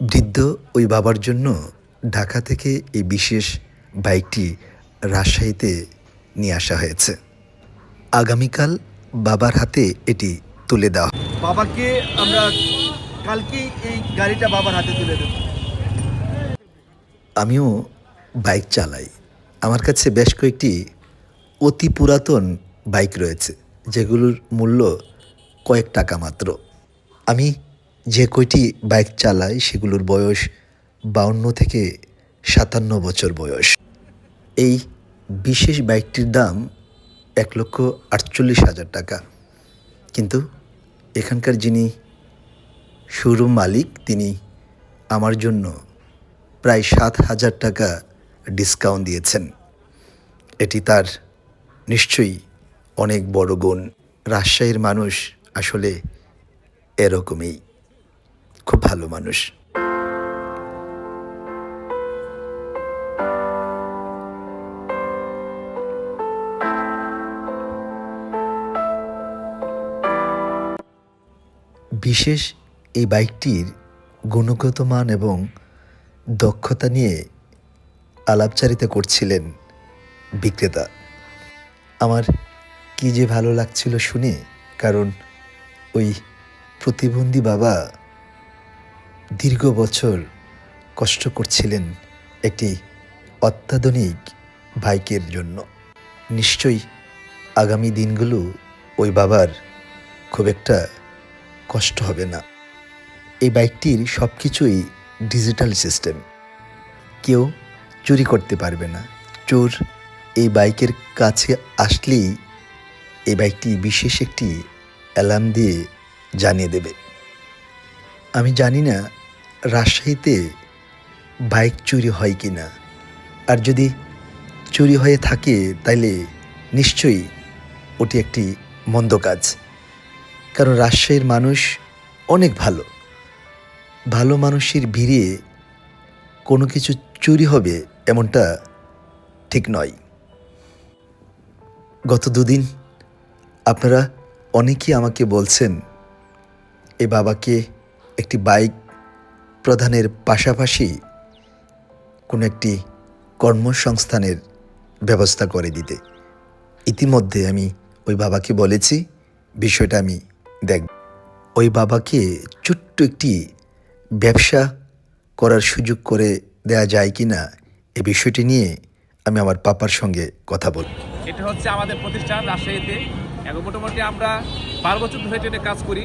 বৃদ্ধ ওই বাবার জন্য ঢাকা থেকে এই বিশেষ বাইকটি রাজশাহীতে নিয়ে আসা হয়েছে। আগামীকাল বাবার হাতে এটি তুলে দেওয়া। বাবাকে আমরা কালকেই এই গাড়িটা বাবার হাতে তুলে দেব। আমিও বাইক চালাই। আমার কাছে বেশ কয়েকটি অতি পুরাতন বাইক রয়েছে যেগুলোর মূল্য কয়েক টাকা মাত্র। আমি যে কয়টি বাইক চালায় সেগুলোর বয়স বাউন্ন থেকে সাতান্ন বছর বয়স। এই বিশেষ বাইকটির দাম এক লক্ষ আটচল্লিশ হাজার টাকা। কিন্তু এখানকার যিনি শোরুম মালিক, তিনি আমার জন্য প্রায় সাত হাজার টাকা ডিসকাউন্ট দিয়েছেন। এটি তার নিশ্চয়ই অনেক বড় গুণ। রাজশাহীর মানুষ আসলে এরকমই। খুব ভালো মানুষ। বিশেষ এই বাইকটির গুণগত মান এবং দক্ষতা নিয়ে আলাপচারিতা করছিলেন বিক্রেতা। আমার কি যে ভালো লাগছিল শুনে, কারণ ওই প্রতিবন্ধী বাবা দীর্ঘ বছর কষ্ট করছিলেন একটি অত্যাধুনিক বাইকের জন্য। নিশ্চয়ই আগামী দিনগুলো ওই বাবার খুব একটা কষ্ট হবে না। এই বাইকটির সব কিছুই ডিজিটাল সিস্টেম। কেউ চুরি করতে পারবে না। চোর এই বাইকের কাছে আসলেই এই বাইকটি বিশেষ একটি অ্যালার্ম দিয়ে জানিয়ে দেবে। আমি জানি না রাজশাহীতে বাইক চুরি হয় কি না? আর যদি চুরি হয়ে থাকে, তাইলে নিশ্চয়ই ওটি একটি মন্দ কাজ। কারণ রাজশাহীর মানুষ অনেক ভালো। ভালো মানুষের ভিড়ে কোনো কিছু চুরি হবে এমনটা ঠিক নয়। গত দুদিন আপনারা অনেকেই আমাকে বলছেন, এ বাবাকে একটি বাইক প্রদানের পাশাপাশি কোনো একটি কর্মসংস্থানের ব্যবস্থা করে দিতে। ইতিমধ্যে আমি ওই বাবাকে বলেছি, বিষয়টা আমি দেখব ওই বাবাকে ছোট্ট একটি ব্যবসা করার সুযোগ করে দেয়া যায় কি না এই বিষয়টি নিয়ে আমি আমার পাপার সঙ্গে কথা বলব। এটা হচ্ছে আমাদের প্রতিষ্ঠান রাজশাহীতে। এখন মোটামুটি আমরা বারো বছর ধরে কাজ করি।